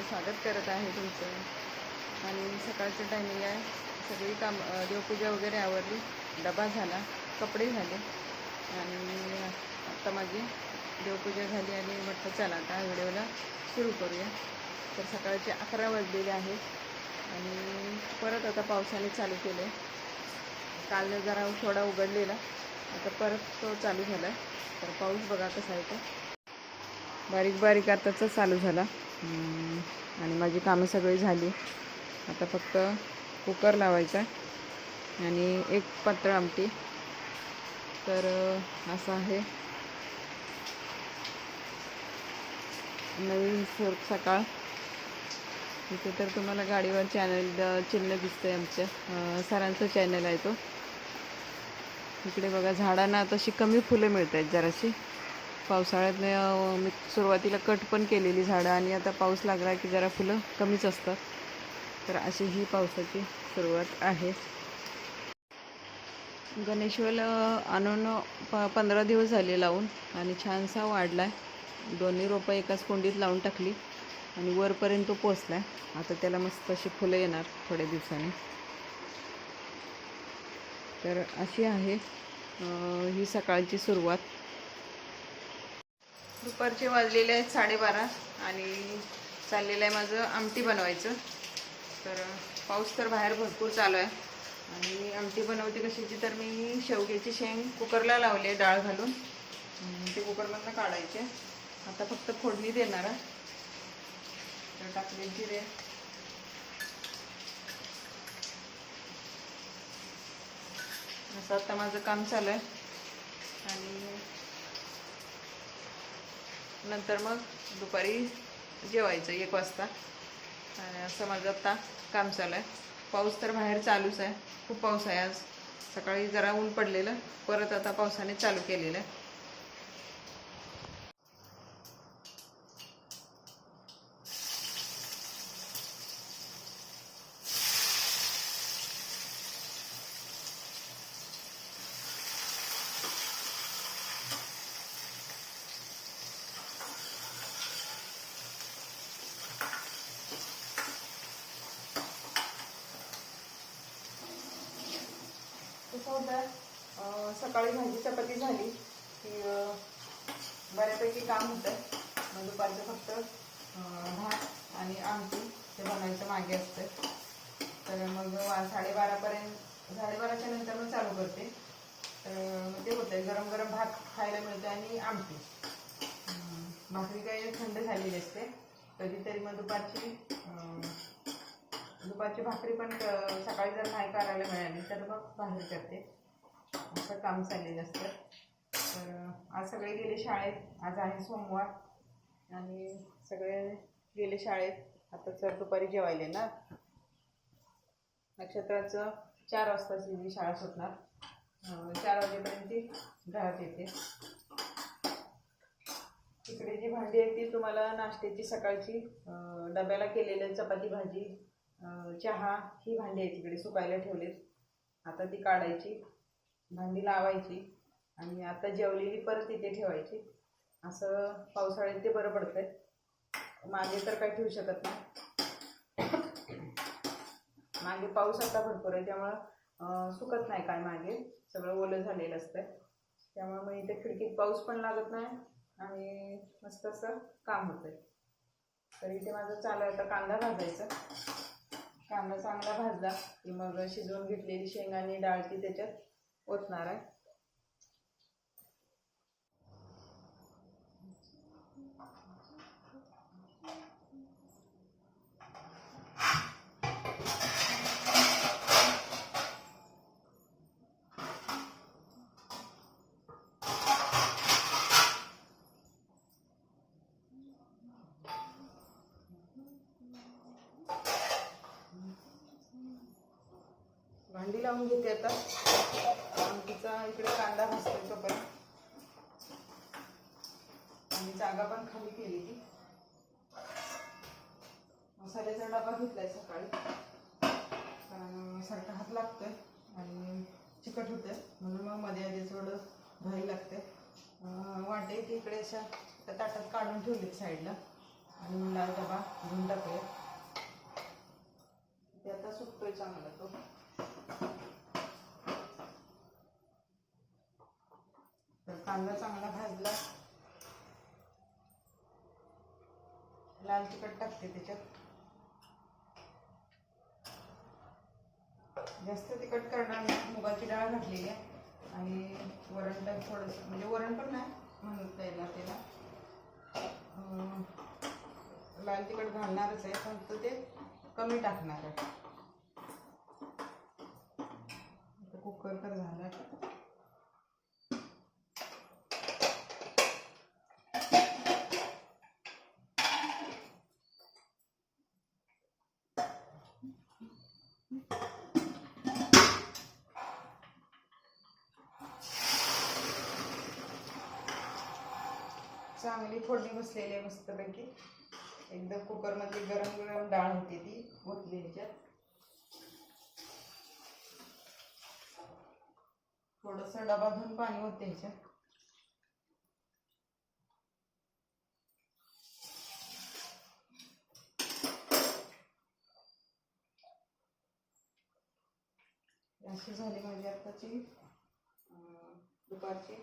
चॅनलमध्ये स्वागत करत आहे तुमचं. आणि सकाळचं टायमिंग आहे. सगळी काम देवपूजा वगैरे आवरली. डबा झाला कपडे झाले. आणि आत्ता माझी देवपूजा झाली आणि म्हटलं चला आता व्हिडिओला सुरू करूया. तर सकाळचे अकरा वाजलेले आहेत. आणि परत आता पावसाने चालू केलं आहे काल जरा थोडा उघडलेला. आता परत तो चालू झाला. तर पाऊस बघा कसा आहे बारीक बारीक आताच चालू झाला. आणि माझी कामं सगळी झाली. आता फक्त कुकर लावायचा आणि एक पात्र आमटी. तर असं आहे. नवीन सर सकाळ. इथे तर तुम्हाला गाडीवर चॅनल चिन्ह आहे आमच्या सरांचं चॅनल आहे तो. इकडे बघा झाडांना तशी कमी फुलं मिळत आहेत जराशी. पावसाळ्यात मी सुरुवातीला कट पण केलेली झाडं आणि आता पाऊस लागला की जरा फुलं कमीच असतात. तर अशी ही पावसाची सुरुवात आहे. गणेशवेल आणून प पंधरा दिवस झाले लावून आणि छानसा वाढला आहे दोन्ही रोपं एकाच कोंडीत लावून टाकली आणि वरपर्यंत तो पोचला आहे आता त्याला मस्त अशी फुलं येणार थोड्या दिवसांनी. तर अशी आहे ही सकाळची सुरुवात. दुपारचे वाजलेले आहेत साडेबारा आणि चाललेलं आहे माझं आमटी बनवायचं. तर पाऊस तर बाहेर भरपूर चालू आहे. आणि आमटी बनवते कशाची तर मी शेवग्याची शेंग कुकरला लावली डाळ घालून. ते कुकरमधनं काढायचे. आता फक्त फोडणी देणार आहे. तर टाकले जिरे. असं आता माझं काम चालू आहे. आणि नंतर मग दुपारी जेवायचं एक वाजता. आणि असं माझं आत्ता काम चालू आहे. पाऊस तर बाहेर चालूच आहे. खूप पाऊस आहे आज. सकाळी जरा ऊन पडलेलं. परत आता पावसाने चालू केलेलं आहे कसं होतं अं, सकाळी भाजी चपाती झाली. की बऱ्यापैकी काम होतं. मग दुपारचं फक्त भात आणि आमटी ते बनायचं मागे असतं. तर मग साडेबारापर्यंत साडेबाराच्या नंतर मग चालू करते. तर ते होतं गरम गरम भात खायला मिळतं आणि आमटी. भाकरी काही थंड झालेली असते. कधीतरी मग दुपारची दुपारची भाकरी पण सकाळी जर नाही करायला मिळाली तर मग बाहेर करते. असं काम चाललेलं असतं. तर आज सगळे गेले शाळेत. आज आहे सोमवार. आणि सगळे गेले शाळेत. आता तर दुपारी जेवायले ना नक्षत्राचं चार वाजताची मी शाळा सुटणार. चार वाजेपर्यंत ती घरात येते. इकडे जी भांडी आहे ती तुम्हाला नाश्त्याची सकाळची डब्याला केलेलं चपाती भाजी चहा ही भांडी आहे तिकडे सुकायला ठेवलेत. आता ती काढायची. भांडी लावायची आणि आता जेवलेली परत इथे ठेवायची. असं पावसाळ्यात ते बरं पडतंय. मागे तर काही ठेवू शकत नाही. मागे पाऊस आता भरपूर आहे त्यामुळं सुकत नाही काय मागे. सगळं ओलं झालेलं असतं त्यामुळे मग इथे खिडकीत पाऊस पण लागत नाही आणि मस्त असं काम होतंय. तर इथे माझं चालू आहे आता कांदा भाजायचा. कांदा चांगला भाजला की मग शिजवून घेतलेली शेंगाने आणि डाळ ती त्याच्यात ओतणार आहे भांडी लावून घेते आता. आमटीचा इकडे कांदा भाजतोय सोबत आणि जागा पण खाली केली ती. मसाल्याचा डबा घेतलाय सकाळी. कारण सारखा हात लागतोय आणि चिकट होतंय. म्हणून मग मध्ये आधी थोडं घाई लागते. वाटे की इकडे अशा त्या ताटात काढून ठेवलेत साईडला. आणि लाल डबा घेऊन टाकूया ते आता सुकतोय चांगला तो. तर कांदा चांगला भाजला. लाल तिखट टाकते त्याच्यात. जास्त तिखट करणार नाही. मुगाची डाळ घातलेली आहे. आणि वरण पण थोडंसं म्हणजे वरण पण नाही म्हणता येणार त्याला. लाल तिखट घालणारच आहे फक्त ते कमी टाकणार आहे. कुकर तर झाला. चांगली फोडणी बसलेली आहे मस्तपैकी. एकदम कुकरमध्ये गरम गरम डाळ होती ती ओतली ह्याच्यात. थोडंसं डबा धुवून पाणी होते ह्याच्यात. अशी झाली माझी आत्ताची दुपारची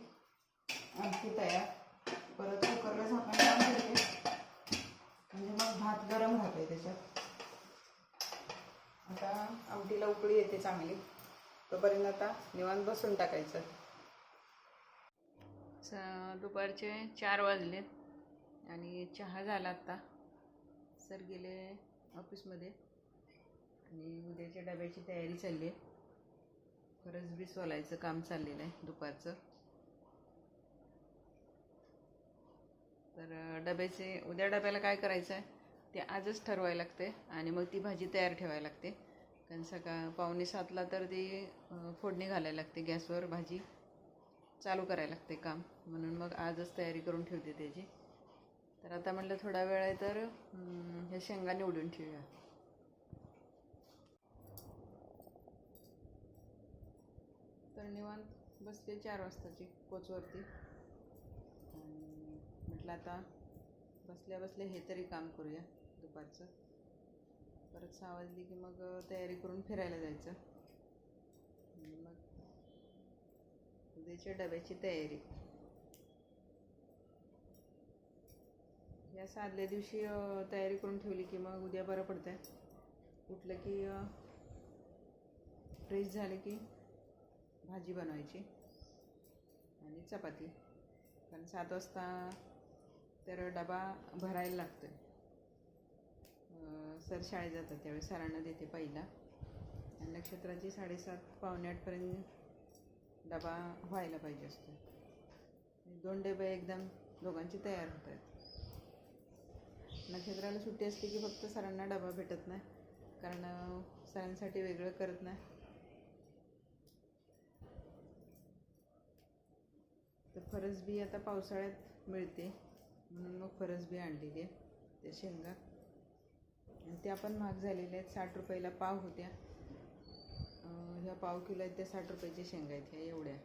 आमटी तयार. परत कुकरला झाकण लावून ठेवते. म्हणजे मग भात गरम राहतोय त्याच्यात. आता आमटीला उकळी येते चांगली. तोपर्यंत आता निवांत बसून टाकायचं. स- दुपारचे चार वाजलेत आणि चहा झाला आत्ता. सर गेले ऑफिसमध्ये. आणि उद्याच्या डब्याची तयारी चालली आहे. खरंच बी सोलायचं काम चाललेलं आहे दुपारचं. तर डब्याचे उद्या डब्याला काय करायचं आहे ते आजच ठरवायला लागते आणि मग ती भाजी तयार ठेवायला लागते. कारण सकाळ पावणे सातला तर ती फोडणी घालायला लागते गॅसवर भाजी चालू करायला लागते काम. म्हणून मग आजच तयारी करून ठेवते त्याची. तर आता म्हटलं थोडा वेळ आहे तर ह्या शेंगा निवडून ठेवूया. तर निवांत बसते चार वाजताची कोचवरती. म्हटलं आता बसल्या बसल्या हे तरी काम करूया दुपारचं. परत सहा वाजली की मग तयारी करून फिरायला जायचं. आणि मग उद्याच्या डब्याची तयारी. या साधल्या दिवशी तयारी करून ठेवली की मग उद्या बरं पडतं आहे उठलं की फ्रेश झालं की भाजी बनवायची आणि चपाती. कारण सात वाजता तर डबा भरायला लागतो सर शाळेत जातात त्यावेळी सरांना देते पहिला. आणि नक्षत्राची साडेसात पावणे आठपर्यंत डबा व्हायला पाहिजे असतो. दोन डबे एकदम दोघांची तयार होत आहेत. नक्षत्राला सुट्टी असली की फक्त सरांना डबा भेटत नाही कारण सरांसाठी वेगळं करत नाही. तर फरसबी आता पावसाळ्यात मिळते. म्हणून मग फरसबी आणलेली आहे त्या शेंगा. आणि त्या पण महाग झालेल्या आहेत साठ रुपयाला पाव होत्या. ह्या पाव किलो आहेत त्या साठ रुपयाच्या शेंगा आहेत ह्या एवढ्या.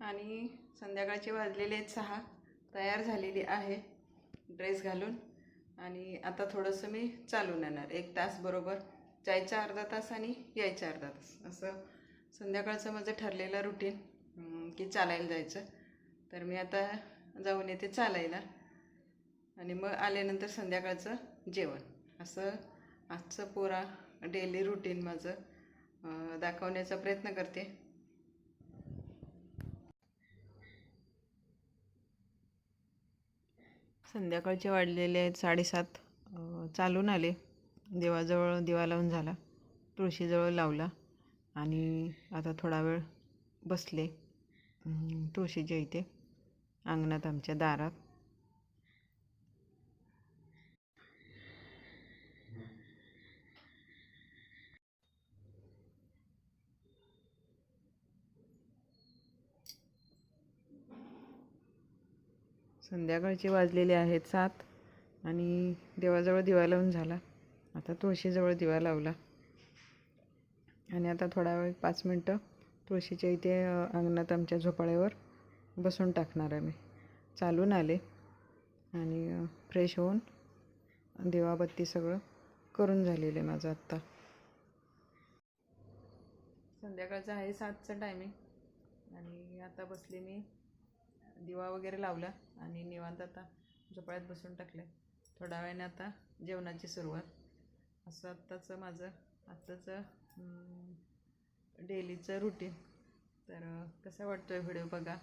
आणि संध्याकाळचे वाजलेले आहेत सहा तयार झालेली आहे ड्रेस घालून. आणि आता थोडंसं मी चालून येणार एक तास बरोबर. जायचा अर्धा तास आणि यायचा अर्धा तास असं संध्याकाळचं माझं ठरलेलं रुटीन की चालायला जायचं. तर मी आता जाऊन येते चालायला. आणि मग आल्यानंतर संध्याकाळचं जेवण. असं आजचं पुरा डेली रुटीन माझं दाखवण्याचा प्रयत्न करते. संध्याकाळचे वाढलेले आहेत साडेसात चालून आले. देवाजवळ दिवा लावून झाला. तुळशीजवळ लावला. आणि आता थोडा वेळ बसले. तुळशीच्या इथे अंगणात आमच्या दारात. संध्याकाळचे वाजलेले आहेत सात आणि देवाजवळ दिवा लावून झाला. आता तुळशीजवळ दिवा लावला. आणि आता थोडा वेळ पाच मिनटं तुळशीच्या इथे अंगणात आमच्या झोपाळ्यावर बसून टाकणार आहे मी. चालून आले आणि फ्रेश होऊन दिवाबत्ती सगळं करून झालेलं आहे माझं आत्ता. संध्याकाळचं आहे सातचं टायमिंग आणि आता बसले मी दिवा वगैरे लावला आणि निवांत आता झोपाळ्यात बसून टाकले थोड्या वेळाने आता जेवणाची सुरुवात. असं आत्ताचं माझं आत्ताचं डेलीचं रुटीन तर कसा वाटतो आहे व्हिडिओ बघा?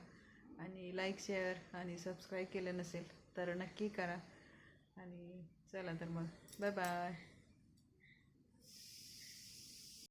आणि लाईक शेअर आणि सबस्क्राईब केलं नसेल तर नक्की करा. आणि चला तर मग. Bye bye